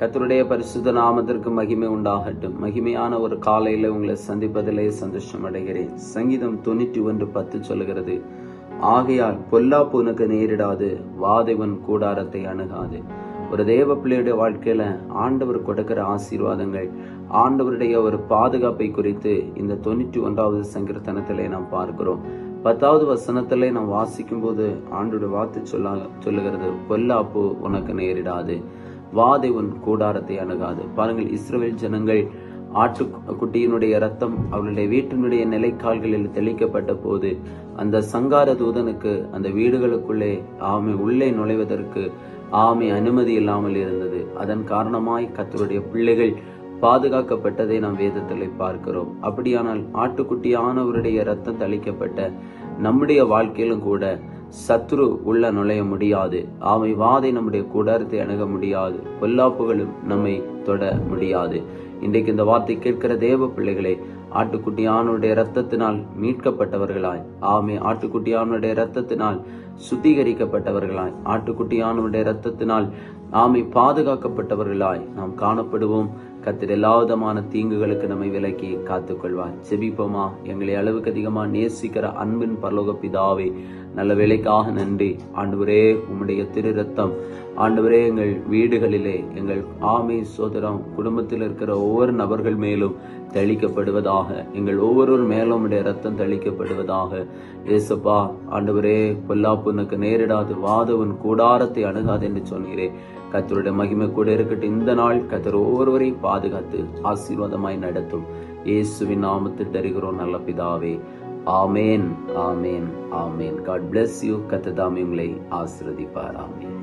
கத்தருடைய பரிசுத்த நாமத்திற்கு மகிமை உண்டாகட்டும். மகிமையான ஒரு காலையில உங்களை சந்திப்பதிலே சந்தோஷம் அடைகிறேன். சங்கீதம் தொண்ணூற்றி ஒன்று பத்து சொல்லுகிறது. ஆகையால் பொல்லாப்பு உனக்கு நேரிடாது வாதைவன் கூடாரத்தை அணுகாது. ஒரு தேவ பிள்ளையுடைய வாழ்க்கையில ஆண்டவர் கொடுக்கிற ஆசீர்வாதங்கள் ஆண்டவருடைய ஒரு பாதுகாப்பை குறித்து இந்த தொண்ணூற்றி ஒன்றாவது சங்கீர்த்தனத்திலே நாம் பார்க்கிறோம். பத்தாவது வசனத்திலே நாம் வாசிக்கும் போது ஆண்டோட வார்த்தை சொல்ல சொல்லுகிறது பொல்லாப்பு உனக்கு நேரிடாது. வாதை உன் கூடாரத்தை அணுகாது. பாருங்கள் இஸ்ரேல் ஜனங்கள் ஆட்டு குட்டியினுடைய ரத்தம் அவளுடைய வீட்டினுடைய நிலைக்கால்களில் தெளிக்கப்பட்ட போது அந்த சங்கார தூதனுக்கு அந்த வீடுகளுக்குள்ளே ஆமை உள்ளே நுழைவதற்கு ஆமை அனுமதி இல்லாமல் இருந்தது. அதன் காரணமாய் கத்தருடைய பிள்ளைகள் பாதுகாக்கப்பட்டதை நாம் வேதத்தில் பார்க்கிறோம். அப்படியானால் ஆட்டுக்குட்டியானவருடைய ரத்தம் தளிக்கப்பட்ட நம்முடைய வாழ்க்கையிலும் கூட சத்ரு உள்ள நுழைய முடியாது. ஆமை வாதை நம்முடைய கூடாரத்தை அணுக முடியாது. பொல்லாப்புகளும் நம்மை தொட முடியாது. இன்றைக்கு இந்த வார்த்தை கேட்கிற தேவ பிள்ளைகளே ஆட்டுக்குட்டியானுடைய ரத்தத்தினால் மீட்கப்பட்டவர்களாய். ஆமை ஆட்டுக்குட்டியானுடைய ரத்தத்தினால் சுத்திகரிக்கப்பட்டவர்களாய். ஆட்டுக்குட்டியானுடைய ரத்தத்தினால் ஆமை பாதுகாக்கப்பட்டவர்களாய். நாம் காணப்படுவோம். கத்திர எல்லாவிதமான தீங்குகளுக்கு நம்மை விலக்கி காத்துக்கொள்வார். செபிப்போமா எங்களை அளவுக்கு அதிகமா நேசிக்கிற அன்பின் பரலோக பிதாவே நல்ல வேலைக்காக நன்றி. ஆண்டவரே உம்முடைய திரு ரத்தம் ஆண்டவரே எங்கள் வீடுகளிலே எங்கள் ஆமை சோதரம் குடும்பத்தில் இருக்கிற ஒவ்வொரு நபர்கள் மேலும் தெளிக்கப்படுவதாக எங்கள் ஒவ்வொருவர் மேலும் உடைய ரத்தம் தெளிக்கப்படுவதாக. ஏசப்பா ஆண்டவரே பொல்லாப்புனுக்கு நேரிடாது வாதவன் கூடாரத்தை அணுகாது என்று சொன்னீரே கத்தருடைய மகிமை கூட இருக்கட்டும். இந்த நாள் கத்தர் ஒவ்வொருவரையும் பாதுகாத்து ஆசீர்வாதமாய் நடத்தும். இயேசுவின் நாமத்தில் தருகிறோம் நல்ல பிதாவே. ஆமேன் ஆமேன் ஆமேன். காட் பிளஸ் யூ கத்ததாமி உங்களை ஆசிரதிப்பார் ஆமேன்